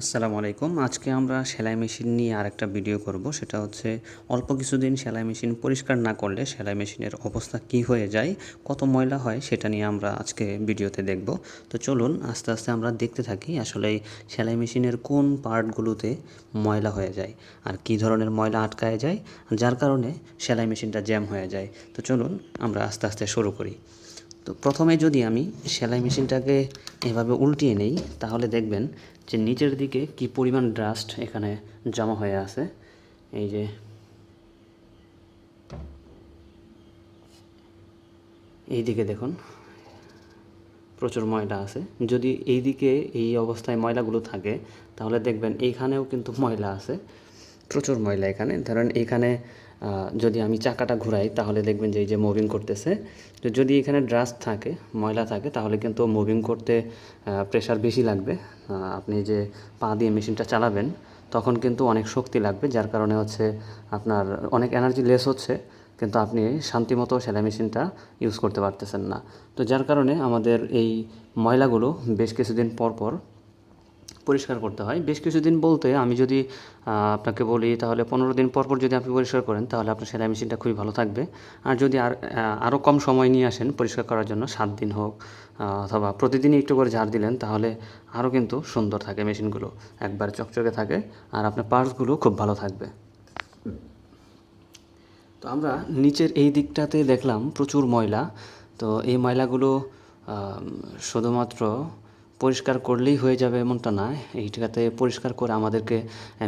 আসসালামু আলাইকুম। আজকে আমরা সেলাই মেশিন নিয়ে আরেকটা ভিডিও করব। সেটা হচ্ছে অল্প কিছুদিন সেলাই মেশিন পরিষ্কার না করলে সেলাই মেশিনের অবস্থা কি হয়ে যায়, কত ময়লা হয় সেটা নিয়ে আমরা আজকে ভিডিওতে দেখব। তো চলুন, আস্তে আস্তে আমরা দেখতে থাকি আসলে সেলাই মেশিনের কোন পার্টগুলোতে ময়লা হয়ে যায় আর কি ধরনের ময়লা আটকায় যায়, যার কারণে সেলাই মেশিনটা জ্যাম হয়ে যায়। তো চলুন, আমরা আস্তে আস্তে শুরু করি। তো প্রথমে যদি আমি সেলাই মেশিনটাকে এভাবে উল্টিয়ে নেই, তাহলে দেখবেন যে নিচের দিকে কি পরিমাণ ডাস্ট এখানে জমা হয়ে আছে এই যে এই দিকে দেখুন প্রচুর ময়লা আছে। যদি এই দিকে এই অবস্থায় ময়লাগুলো থাকে তাহলে দেখবেন এইখানেও কিন্তু ময়লা আছে প্রচুর ময়লা এখানে। ধরেন এইখানে আহ, যদি আমি চাকাটা ঘুরাই, তাহলে দেখবেন যে এই যে মুভিং করতেছে, তো যদি এখানে ড্রাস্ট থাকে, ময়লা থাকে, তাহলে কিন্তু মুভিং করতে প্রেশার বেশি লাগবে। আপনি যে পা দিয়ে মেশিনটা চালাবেন, তখন কিন্তু অনেক শক্তি লাগবে, যার কারণে হচ্ছে আপনার অনেক এনার্জি লেস হচ্ছে, কিন্তু আপনি শান্তিমতো সেলাই মেশিনটা ইউজ করতে পারতেছেন না। তো যার কারণে আমাদের এই ময়লাগুলো বেশ কিছুদিন পর পর পরিষ্কার করতে হয়। বেশ কিছুদিন বলতে আমি যদি আপনাকে বলি তাহলে পনেরো দিন পর পর যদি আপনি পরিষ্কার করেন তাহলে আপনার সেলাই মেশিনটা খুবই ভালো থাকবে। আর যদি আর আরও কম সময় নিয়ে আসেন পরিষ্কার করার জন্য, সাত দিন হোক অথবা প্রতিদিনই একটু করে ঝাড় দিলেন তাহলে আরও কিন্তু সুন্দর থাকে মেশিনগুলো। একবার চকচকে থাকে আর আপনার পার্টসগুলো খুব ভালো থাকবে। তো আমরা নিচের এই দিকটাতে দেখলাম প্রচুর ময়লা। তো এই ময়লাগুলো শুধুমাত্র পরিষ্কার করলেই হয়ে যাবে এমনটা না। এইটাতে পরিষ্কার করে আমাদেরকে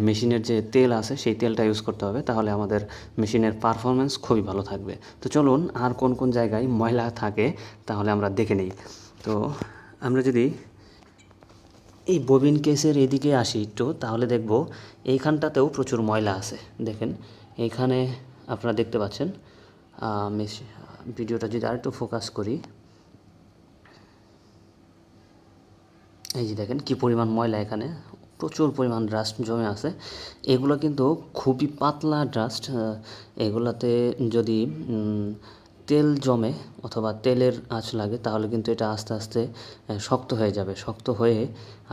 মেশিনের যে তেল আছে, সেই তেলটা ইউজ করতে হবে। তাহলে আমাদের মেশিনের পারফরমেন্স খুবই ভালো থাকবে। তো চলুন, আর কোন কোন জায়গায় ময়লা থাকে, তাহলে আমরা দেখে নিই। তো আমরা যদি এই ববিন কেসের এদিকে আসি একটু, তাহলে দেখব এইখানটাতেও প্রচুর ময়লা আছে। দেখেন, এইখানে আপনারা দেখতে পাচ্ছেন ভিডিওটা যদি আরেকটু ফোকাস করি। এই যে দেখেন কি পরিমাণ ময়লা এখানে, প্রচুর পরিমাণ ডাস্ট জমে আছে। এগুলো কিন্তু খুবই পাতলা ডাস্ট এগুলাতে যদি তেল জমে অথবা তেলের আঁচ লাগে, তাহলে কিন্তু এটা আস্তে আস্তে শক্ত হয়ে যাবে। শক্ত হয়ে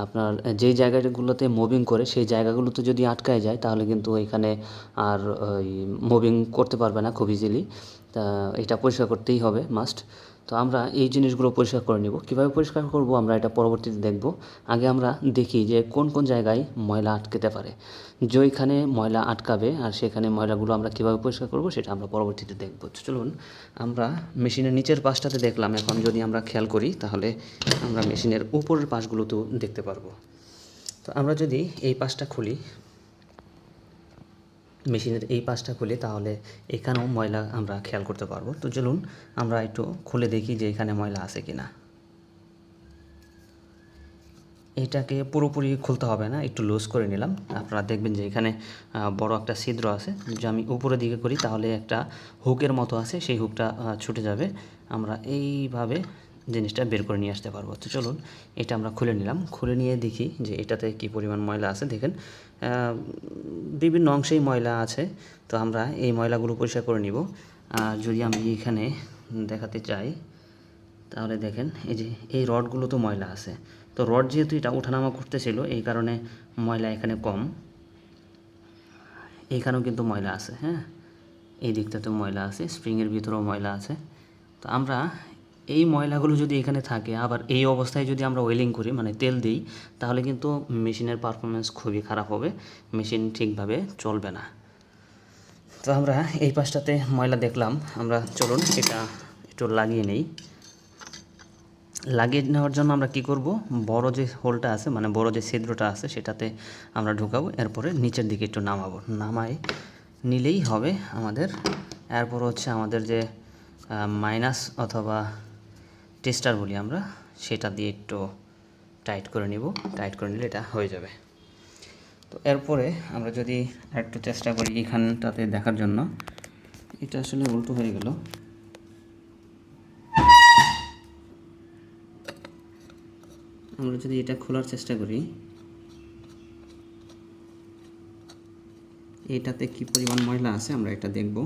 আপনার যেই জায়গাগুলোতে মুভিং করে, সেই জায়গাগুলোতে যদি আটকায় যায়, তাহলে কিন্তু এখানে আর, ওই মুভিং করতে পারবে না খুব ইজিলি তা, এটা পরিষ্কার করতেই হবে মাস্ট তো আমরা এই জিনিসগুলো পরিষ্কার করে নিব। কীভাবে পরিষ্কার করব আমরা এটা পরবর্তীতে দেখব। আগে আমরা দেখি যে কোন কোন জায়গায় ময়লা আটকেতে পারে। যেইখানে ময়লা আটকাবে আর সেখানে ময়লাগুলো আমরা কীভাবে পরিষ্কার করব সেটা আমরা পরবর্তীতে দেখব। চলুন, আমরা মেশিনের নিচের পাশটাতে দেখলাম। এখন যদি আমরা খেয়াল করি তাহলে আমরা মেশিনের উপরের পাশগুলোতেও দেখতে পারব। তো আমরা যদি এই পাশটা খুলি মেশিনের এই পাশটা খুলে তাহলে এখানেও ময়লা আমরা খেয়াল করতে পারব। তো চলুন আমরা একটু খুলে দেখি যে এখানে ময়লা আছে কি না এটাকে পুরোপুরি খুলতে হবে না, একটু লুজ করে নিলাম। আপনারা দেখবেন যে এখানে বড় একটা ছিদ্র আছে। যে আমি উপরের দিকে করি, তাহলে একটা হুকের মতো আছে, সেই হুকটা ছুটে যাবে। আমরা এইভাবে জিনিসটা বের করে নিয়ে আসতে পারব। তো চলুন, এটা আমরা খুলে নিলাম। খুলে নিয়ে দেখি যে এটাতে কি পরিমাণ ময়লা আছে। দেখেন বিভিন্ন অংশেই ময়লা আছে, তো আমরা এই ময়লাগুলো পরিষ্কার করে নিব। আর যদি আমি এখানে দেখাতে চাই, তাহলে দেখেন, এই যে এই রডগুলো তো ময়লা আছে। তো রড যেহেতু এটা ওঠানামা করতেছিল, এই কারণে ময়লা এখানে কম। এইখানেও কিন্তু ময়লা আছে হ্যাঁ? এই দিকটাতেও ময়লা আছে, স্প্রিংয়ের ভিতরেও ময়লা আছে। তো আমরা এই ময়লাগুলো যদি এখানে থাকে, আবার এই অবস্থায় যদি আমরা ওয়েলিং করি মানে তেল দিই, তাহলে কিন্তু মেশিনের পারফরমেন্স খুবই খারাপ হবে, মেশিন ঠিকভাবে চলবে না। তো আমরা এই পাশটাতে ময়লা দেখলাম, আমরা চলুন এটা একটু লাগিয়ে নেই। লাগিয়ে নেওয়ার জন্য আমরা কি করব? বড় যে হোলটা আছে মানে বড় যে ছিদ্রটা আছে, সেটাতে আমরা ঢুকাবো, এরপরে নিচের দিকে একটু নামাবো। নামাই নিলেই হবে আমাদের। এরপর হচ্ছে আমাদের যে মাইনাস অথবা টেস্টার বলি আমরা, সেটা দিয়ে একটু টাইট করে নিব। টাইট করে নিলে এটা হয়ে যাবে। তো এরপরে আমরা যদি একটু চেষ্টা করি এখানটাতে দেখার জন্য। এটা আসলে উল্টো হয়ে গেল। আমরা যদি এটা খোলার চেষ্টা করি, এটাতে কি পরিমাণ ময়লা আছে আমরা এটা দেখব।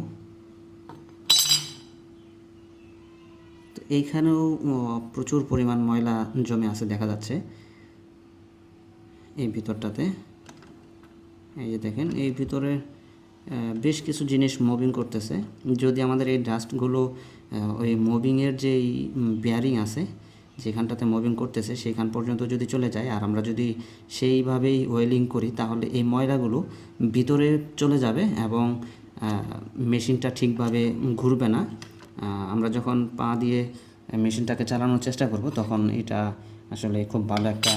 এইখানেও প্রচুর পরিমাণ ময়লা জমে আছে, দেখা যাচ্ছে। এই ভিতরটাতে। এই যে দেখেন, এই ভিতরে বেশ কিছু জিনিস মুভিং করতেছে। যদি আমাদের এই ডাস্টগুলো ওই মুভিংয়ের যে বেয়ারিং আছে, যেখানটাতে মুভিং করতেছে, সেখান পর্যন্ত যদি চলে যায়, আর আমরা যদি সেইভাবেই ওয়েলিং করি, তাহলে এই ময়লাগুলো ভিতরে চলে যাবে এবং মেশিনটা ঠিকভাবে ঘুরবে না। আমরা যখন পা দিয়ে মেশিনটাকে চালানোর চেষ্টা করব, তখন এটা আসলে খুব ভালো একটা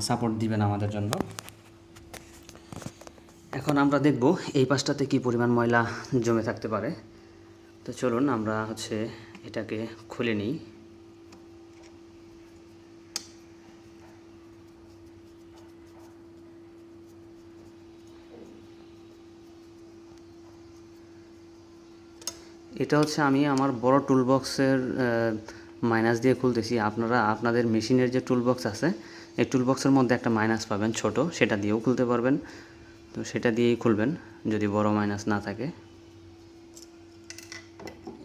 সাপোর্ট দিবেন আমাদের জন্য। এখন আমরা দেখব এই পাশটাতে কি পরিমাণ ময়লা জমে থাকতে পারে। তো চলুন আমরা হচ্ছে এটাকে খুলে নিই। এটা হচ্ছে আমি আমার বড় টুলবক্সের মাইনাস দিয়ে খুলতেছি। আপনারা, আপনাদের মেশিনের যে টুলবক্স আছে, এই টুলবক্সের মধ্যে একটা মাইনাস পাবেন ছোট, সেটা দিয়েও খুলতে পারবেন। তো সেটা দিয়েই খুলবেন, যদি বড় মাইনাস না থাকে।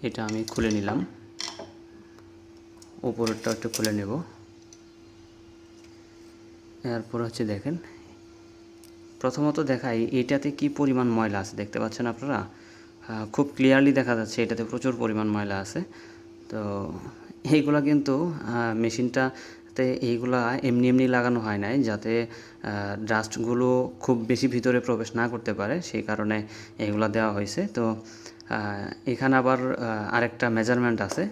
এটা আমি খুলে নিলাম। উপরেরটা একটু খুলে নেব। এরপর হচ্ছে দেখেন, প্রথমত দেখাই, এটাতে কি পরিমাণ ময়লা আছে দেখতে পাচ্ছেন আপনারা? খুব ক্লিয়ারলি দেখা যাচ্ছে এটাতে প্রচুর পরিমাণ ময়লা আছে। তো এইগুলা কিন্তু আহ, মেশিনটাতে এইগুলা এমনি এমনি লাগানো হয় নাই যাতে ডাস্টগুলো খুব বেশি ভিতরে প্রবেশ না করতে পারে সেই কারণে এইগুলা দেওয়া হয়েছে। তো এখানে আবার আরেকটা মেজারমেন্ট আছে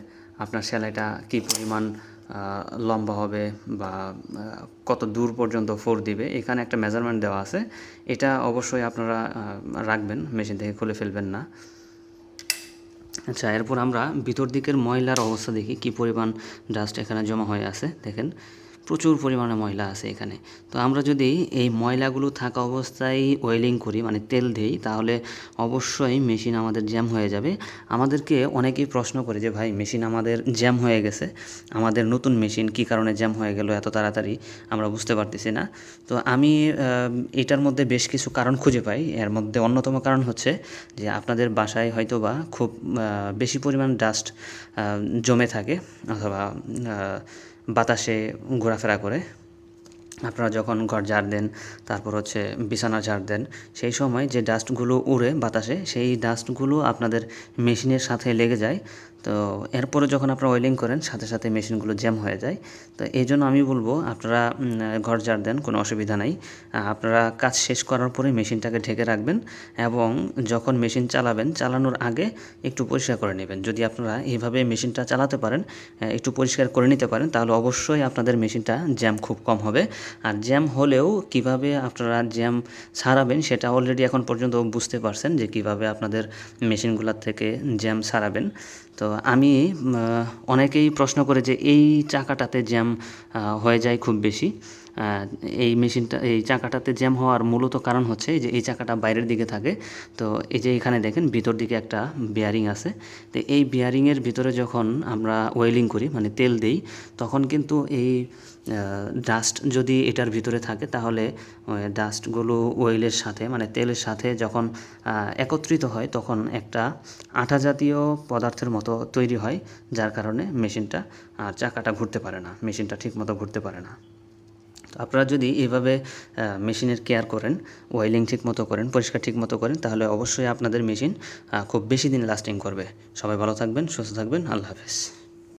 আপনার সেলাইটা কী পরিমাণ লম্বা হবে বা কত দূর পর্যন্ত ফোর দিবে, এখানে একটা মেজারমেন্ট দেওয়া আছে। এটা অবশ্যই আপনারা রাখবেন, মেশিন থেকে খুলে ফেলবেন না। আচ্ছা এরপর আমরা ভিতর দিকের ময়লার অবস্থা দেখি, কি পরিমাণ ডাস্ট এখানে জমা হয়ে আছে, দেখেন। প্রচুর পরিমাণে ময়লা আছে এখানে। তো আমরা যদি এই ময়লাগুলো থাকা অবস্থায় ওয়েলিং করি মানে তেল দিই, তাহলে অবশ্যই মেশিন আমাদের জ্যাম হয়ে যাবে। আমাদেরকে অনেকেই প্রশ্ন করে যে, ভাই, মেশিন আমাদের জ্যাম হয়ে গেছে। আমাদের নতুন মেশিন কি কারণে জ্যাম হয়ে গেল এত তাড়াতাড়ি? আমরা বুঝতে পারতেছি না। তো আমি এটার মধ্যে বেশ কিছু কারণ খুঁজে পাই। এর মধ্যে অন্যতম কারণ হচ্ছে যে, আপনাদের বাসায় হয়তো বা খুব বেশি পরিমাণ ডাস্ট জমে থাকে অথবা বাতাসে ঘোরাফেরা করে। আপনারা যখন ঘর ঝাড় দেন, তারপর হচ্ছে বিছানা ঝাড় দেন, সেই সময় যে ডাস্টগুলো উড়ে বাতাসে, সেই ডাস্টগুলো আপনাদের মেশিনের সাথে লেগে যায়। তো এরপরে যখন আপনারা ওয়েলিং করেন, সাথে সাথে মেশিনগুলো জ্যাম হয়ে যায়। তো এই জন্য আমি বলব, আপনারা ঘর ঝাড় দেন, কোনো অসুবিধা নাই। আপনারা কাজ শেষ করার পরে মেশিনটাকে ঢেকে রাখবেন এবং যখন মেশিন চালাবেন, চালানোর আগে একটু পরিষ্কার করে নেবেন। যদি আপনারা এইভাবে মেশিনটা চালাতে পারেন একটু পরিষ্কার করে নিতে পারেন, তাহলে অবশ্যই আপনাদের মেশিনটা জ্যাম খুব কম হবে। আর জ্যাম হলেও কীভাবে আপনারা জ্যাম সারাবেন, সেটা অলরেডি এখন পর্যন্ত বুঝতে পারছেন যে কীভাবে আপনাদের মেশিনগুলোর থেকে জ্যাম সারাবেন। তো আমি অনেকেই প্রশ্ন করে যে এই চাকাটাতে জ্যাম হয়ে যায় খুব বেশি। এই মেশিনটা, এই চাকাটাতে জ্যাম হওয়ার মূলত কারণ হচ্ছে যে এই চাকাটা বাইরের দিকে থাকে। তো এই যে এখানে দেখেন ভিতর দিকে একটা বিয়ারিং আছে। তো এই বিয়ারিংয়ের ভিতরে যখন আমরা ওয়েলিং করি মানে তেল দেই, তখন কিন্তু এই ডাস্ট যদি এটার ভিতরে থাকে, তাহলে ডাস্টগুলো ওয়েলের সাথে মানে তেলের সাথে যখন একত্রিত হয়, তখন একটা আঠা জাতীয় পদার্থের মতো তৈরি হয়, যার কারণে মেশিনটা আর চাকাটা ঘুরতে পারে না, মেশিনটা ঠিকমতো ঘুরতে পারে না। আপনারা যদি এভাবে মেশিনের কেয়ার করেন, ওয়েলিং ঠিক মতো করেন, পরিষ্কার ঠিক মতো করেন, তাহলে অবশ্যই আপনাদের মেশিন খুব বেশি দিন লাস্টিং করবে। সবাই ভালো থাকবেন, সুস্থ থাকবেন, আল্লাহ হাফেজ।